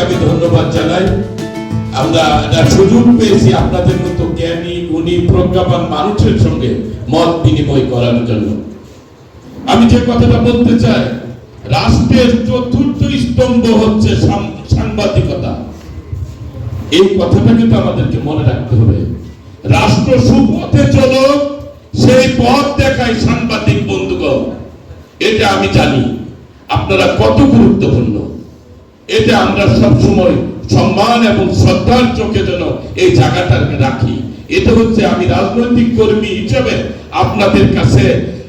আমি ধন্যবাদ জানাই। আমরা একটা সুযোগ পেয়েছি আপনাদের মতো জ্ঞানী, গুণী, প্রজ্ঞাবান মানুষের সঙ্গে মত বিনিময় করার জন্য। আমি যে কথাটা বলতে চাই, রাষ্ট্রের চতুর্থ স্তম্ভ হচ্ছে সাংবাদিকতা। এই কথাটা কিন্তু আমাদেরকে মনে রাখতে হবে। রাষ্ট্র সুপথে চলো, সেই পথ দেখায় সাংবাদিক বন্ধুগণ। এটা আমি জানি। আপনারা কত গুরুত্বপূর্ণ। এটা আমরা সব সময় সম্মান এবং শ্রদ্ধার চোখে যেন এই জায়গাটাকে রাখি। এটা হচ্ছে আমি রাজনৈতিক কর্মী হিসেবে আপনাদের কাছে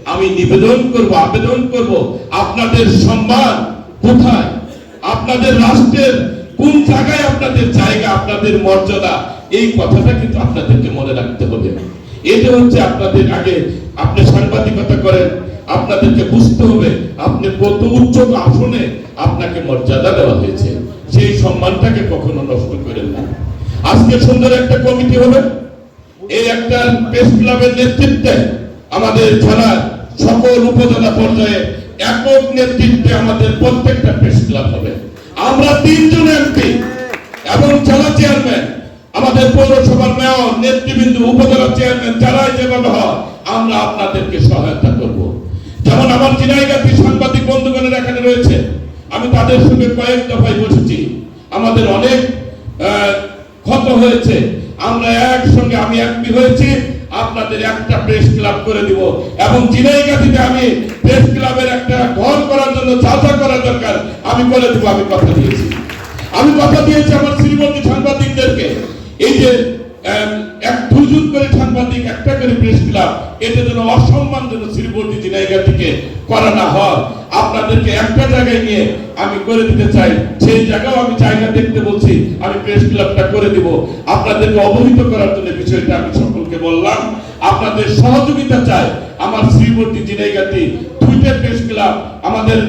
আমি নিবেদন করব, আবেদন করব, আপনাদের সম্মান কোথায়? আপনাদের রাষ্ট্রের কোন জায়গায় আপনাদের জায়গা, আপনাদের মর্যাদা? এই কথাটা কিন্তু আপনাদেরকে মনে রাখতে হবে। এটা হচ্ছে আপনাদের আগে আপনি সাংবাদিকতা করেন আপনাদেরকে বুঝতে হবে, আপনি কত উচ্চ আসনে আপনাকে মর্যাদা দেওয়া হয়েছে। সেই সম্মানটাকে কখনো নষ্ট করেন না। আজকে সুন্দর একটা কমিটি হবে। এই একটা প্রেস ক্লাবের নেতৃত্বে আমাদের জেলার সকল উপজেলা পর্যায়ে একক নেতৃত্বে আমাদের প্রত্যেকটা প্রেস ক্লাব হবে। আমরা তিনজন এমপি এবং জেলা চেয়ারম্যান, আমাদের পৌরসভার মেয়র, নেতৃবৃন্দ, উপজেলা চেয়ারম্যান, যারাই যেভাবে হয়, আমরা আপনাদেরকে সহায়তা করব। যেমন আমার চিনাইগাতি সাংবাদিক বন্ধুগণের এখানে রয়েছে, আমি তাদের সঙ্গে কয়েক দফায় বসেছি। আমাদের অনেক ক্ষত হয়েছে। আমরা একসঙ্গে আমি এমপি হয়েছি, আপনাদের একটা প্রেস ক্লাব করে দিব। এবং চিনাইগাতিতে আমি প্রেস ক্লাবের একটা ঘর করার জন্য যা করা দরকার, আমি করে দিব, আমি কথা দিয়েছি। আমি কথা দিয়েছি আমার শ্রীমতী সাংবাদিকদেরকে। এই যে এক দুজন করে সাংবাদিক একটা এটা যেন অসম্মান যেন শ্রীবর্তী জায়গা থেকে করা না হয়, আপনাদেরকে একটা জায়গায় নিয়ে আমি করে দিতে চাই। সেই জায়গাও আমি জায়গা দেখতে বলছি, আমি প্রেস ক্লাবটা করে দিব। আপনাদেরকে অবহিত করার জন্য বিষয়টা আমি সকলকে বললাম। আপনাদের সহযোগিতা চাই। আমার শ্রীবর্তী জিনাইগাতি প্রেস ক্লাব আমাদের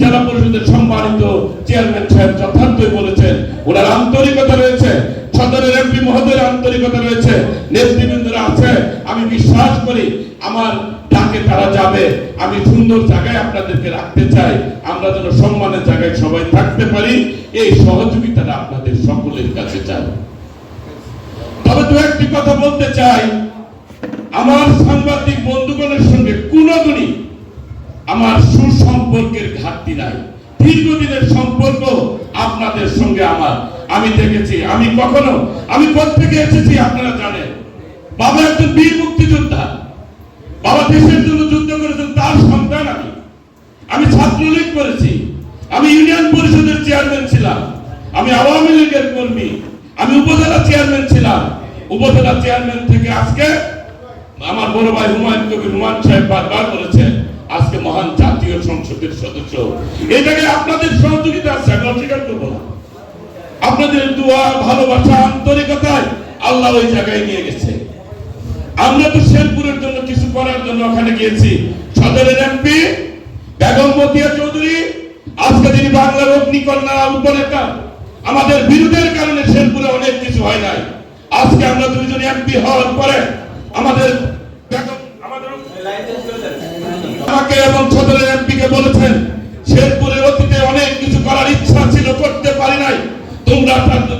জেলা পরিষদের সম্মানিত চেয়ারম্যান সাহেব যথার্থই বলেছেন, ওনার আন্তরিকতা রয়েছে, সদরের এমপি মহোদয়ের আন্তরিকতা রয়েছে আমি বিশ্বাস করি, আমার ডাকে তারা যাবে। আমি সুন্দর জায়গায় আপনাদেরকে রাখতে চাই। আমরা যেন সম্মানের জায়গায় সবাই থাকতে পারি, এই সহযোগিতাটা আপনাদের সকলের কাছে চাই। তবে দু একটি কথা বলতে চাই। আমার সাংবাদিক বন্ধুগণের সঙ্গে কোনোদিনই আমার সুসম্পর্কের ঘাটতি নাই। দীর্ঘদিনের সম্পর্ক আপনাদের সঙ্গে আমার। আমি দেখেছি, আমি কখনো, আমি থেকে এসেছি আপনারা জানেন। বাবা একজন বীর মুক্তিযোদ্ধা। বাবা দেশের জন্য যুদ্ধ করেছেন, তার সন্তান আমি। আমি ছাত্রলীগ করেছি। আমি ইউনিয়ন পরিষদের চেয়ারম্যান ছিলাম। আমি আওয়ামী লীগের কর্মী। আমি উপজেলা চেয়ারম্যান ছিলাম। উপজেলা চেয়ারম্যান থেকে আজকে আমার বড় ভাই হুমায়ুন কবির, হুমায়ুন সাহেব বারবার বলেছেন, আজকে মহান জাতীয় সংসদের সদস্য। এটাকে আপনাদের সহযোগিতা আছে, আমি অস্বীকার করব না। আপনাদের দোয়া, ভালোবাসা, আন্তরিকতায় আল্লাহ ওই জায়গায় নিয়ে গেছে। আমরা তো শেরপুরের জন্য কিছু করার জন্য ওখানে গিয়েছি। সদরের এমপি বেগম মতিয়া চৌধুরী, আজকে তিনি বাংলার অগ্নিকন্যা উপনেতা, আমাদের বিরোধের কারণে শেরপুরে অনেক কিছু হয় নাই। আজকে আমরা দুইজন এমপি হওয়ার পরে আমাদের আমাকে এবং সদরের এমপি কে বলেছেন, শেরপুরে অতীতে অনেক কিছু করার ইচ্ছা ছিল, করতে পারি নাই। তোমরা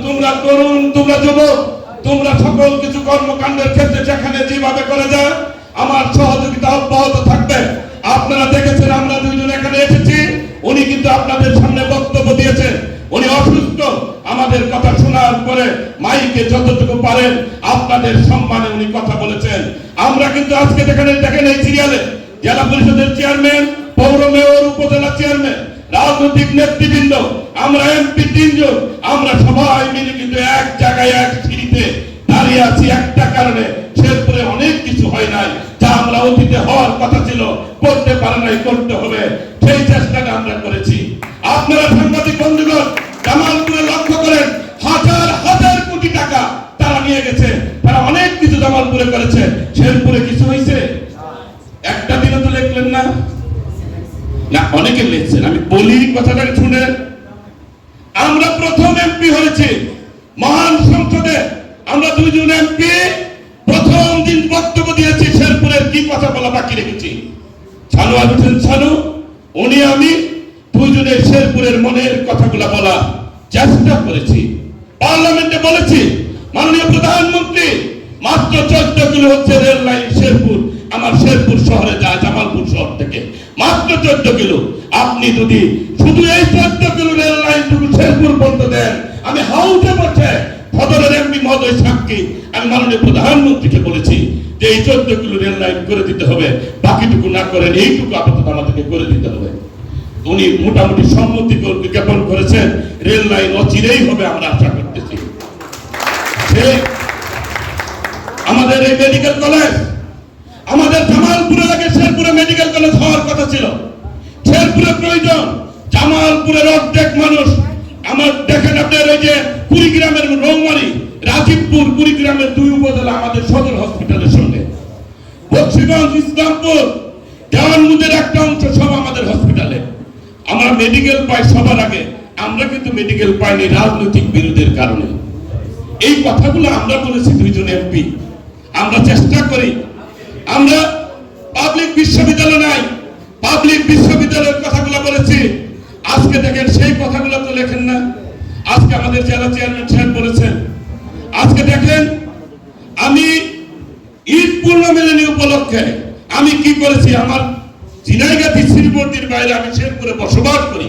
তোমরা তরুণ, তোমরা যুবক তোমরা সকল কিছু কর্মকাণ্ডের ক্ষেত্রে যেখানে যেভাবে করে যায় আমার সহযোগিতা অব্যাহত থাকবে। আপনারা দেখেছেন, আমরা দুইজন এখানে এসেছি। উনি কিন্তু আপনাদের সামনে বক্তব্য দিয়েছেন। উনি অসুস্থ। আমাদের কথা শোনার পরে মাইকে যতটুকু পারেন, আপনাদের সম্মানে উনি কথা বলেছেন। আমরা কিন্তু আজকে যেখানে দেখেন এই সিরিয়ালে জেলা পরিষদের চেয়ারম্যান পৌর মেয়র উপজেলা চেয়ারম্যান রাজনৈতিক নেতৃবৃন্দ, আমরা এমপি তিনজন, আমরা সবাই মিলে কিন্তু এক জায়গায়, এক সিঁড়িতে দাঁড়িয়ে আছি একটা কারণে। শেরপুরে অনেক কিছু হয় নাই, যা আমরা অতীতে হওয়ার কথা ছিল, করতে পারে নাই, করতে হবে। না, অনেকে লিখছেন, আমি বলি কথাটা শুনেন আমরা প্রথম এমপি হয়েছি, মহান সংসদে। আমরা দুইজন এমপি প্রথম দিন বক্তব্য দিয়েছি শেরপুরের কি কথা বলা বাকি রেখেছি। ছানু আছেন ছানু, উনি আমি দুইজনের শেরপুরের মনের কথাগুলা বলা চেষ্টা করেছি। পার্লামেন্টে বলেছি, মাননীয় প্রধানমন্ত্রী, মাত্র চোদ্দ কিলো হচ্ছে রেল লাইন শেরপুর, আমার শেরপুর শহরে যায় চোদ্দ কিলো। আপনি যদি শুধু এই চোদ্দ কিলো রেল পর্যন্ত দেন, আমি হাউটে বসে সদরের এমপি মহোদয় সাক্ষী আমি মাননীয় প্রধানমন্ত্রীকে বলেছি যে এই চোদ্দ কিলো রেল লাইন করে দিতে হবে। বাকিটুকু না করেন, এইটুকু আপাতত আমাদেরকে করে দিতে হবে। উনি মোটামুটি সম্মতি জ্ঞাপন করেছেন, রেল লাইন অচিরেই হবে আমরা আশা করতেছি। আমাদের এই মেডিকেল কলেজ আমাদের জামালপুরে আগে শেরপুরে মেডিকেল কলেজ হওয়ার কথা ছিল। শেরপুরে প্রয়োজন জামালপুরের অর্ধেক মানুষ। আমার দেখেন আপনার এই যে কুড়িগ্রামের রৌমারি, রাজীবপুর, কুড়িগ্রামের দুই উপজেলা আমাদের সদর হসপিটালের সঙ্গে। বক্সিগঞ্জ, ইসলামপুর, দেওয়ানমুদের একটা অংশ সব আমাদের হসপিটালে আমরা মেডিকেল পাই সবার আগে, আমরা কিন্তু মেডিকেল পাইনি রাজনৈতিক বিরোধের কারণে। এই কথাগুলো আমরা বলেছি দুইজন এমপি আমরা চেষ্টা করি আমরা পাবলিক বিশ্ববিদ্যালয় নাই পাবলিক বিশ্ববিদ্যালয়ের কথাগুলো বলেছি। আজকে দেখেন সেই কথাগুলো তো লেখেন না। আজকে আমাদের জেলা চেয়ারম্যান সাহেব বলেছেন। আজকে দেখেন, আমি ঈদ পূর্ণমিলনী উপলক্ষে। আমি কি করেছি? আমার ঝিনাইগাতি শ্রীমূর্তির বাইরে আমি শেরপুরে বসবাস করি।